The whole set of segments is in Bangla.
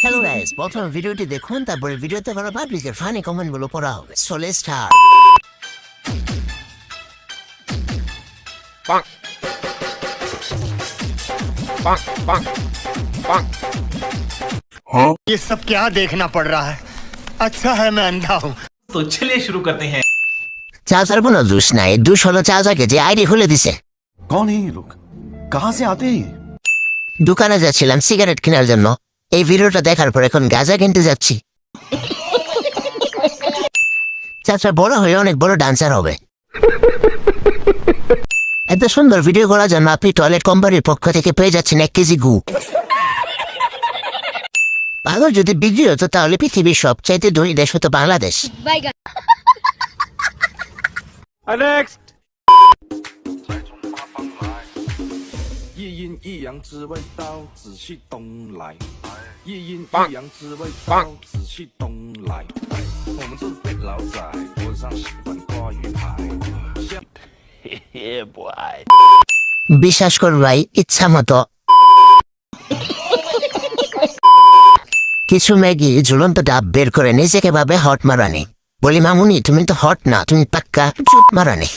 হ্যালো গাইস প্রথম ভিডিওটি দেখুন তারপরে ভিডিওতে করা পাবলিকের ফানি কমেন্ট গুলো পড়া হবে সোলে স্টার ये सब क्या देखना पड़ रहा है अच्छा है मैं अंधा हूँ तो चलिए शुरू करते हैं চাচার কোনো দোষ নাই দোষ হলো চাচাকে যে আইডি খুলে দিছে कौन है ये लोग कहाँ से आते हैं ये? দোকানে যাচ্ছিলাম সিগারেট কেনার জন্য এই ভিডিওটা দেখার পর এখন গাজা কিনতে যাচ্ছি। চাচা বড় হয়ে অনেক বড় ডান্সার হবে। এত সুন্দর ভিডিও করার জন্য আপনি টয়লেট কোম্পানির পক্ষ থেকে পেয়ে যাচ্ছেন এক কেজি গু। পাগল যদি বিক্রি হতো তাহলে পৃথিবীর সবচাইতে ধনী দেশ হতো বাংলাদেশ。一阴一阳之谓道，仔细东来。我们这是废老仔，脖子上喜欢挂鱼牌。像 বিশ্বাস কর ভাই ইচ্ছা মতো কিছু ম্যাগি ঝুলন্ত ডাব বের করে নিজেকে ভাবে হট মারানি বলি মামুনি তুমি তো হট না তুমি পাক্কা চুপ মারানি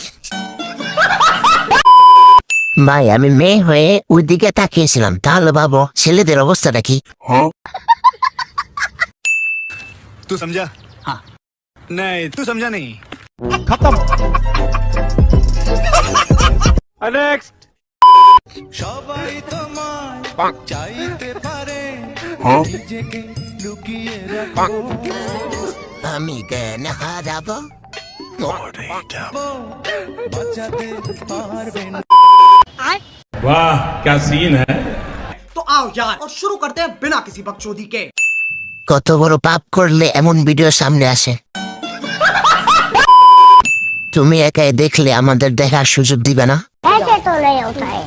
ভাই আমি মেয়ে হয়ে ওই দিকে তাকিয়েছিলাম। তাহলে ভাবো ছেলেদের অবস্থাটা কি? তুই সমঝা নাই তুই সমঝা নেই খতম নেক্সট সবাই তোমায় চাইতে পারে নিজেকে লুকিয়ে রাখো আমি জ্ঞান হারাবো। বাঁচাতে পারবেন वाह क्या सीन है तो आओ यार और शुरू करते हैं बिना किसी बकचोदी के কত বড় পাপ করলে এমন ভিডিও সামনে আসে তুমি একাই দেখলে আমাদের দেখার সুযোগ দিবে না ऐसे तो नहीं होता है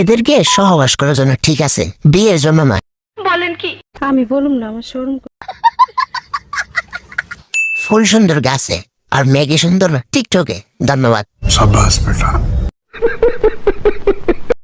এদেরকে সহবাস করার জন্য ঠিক আছে বিয়ের জন্য নয় আমি বলুম না আমার শোরুম ফুল সুন্দর গাছে আর ম্যাগি সুন্দর টিকটকে ধন্যবাদ शाबाश बेटा Ha ha ha ha ha ha!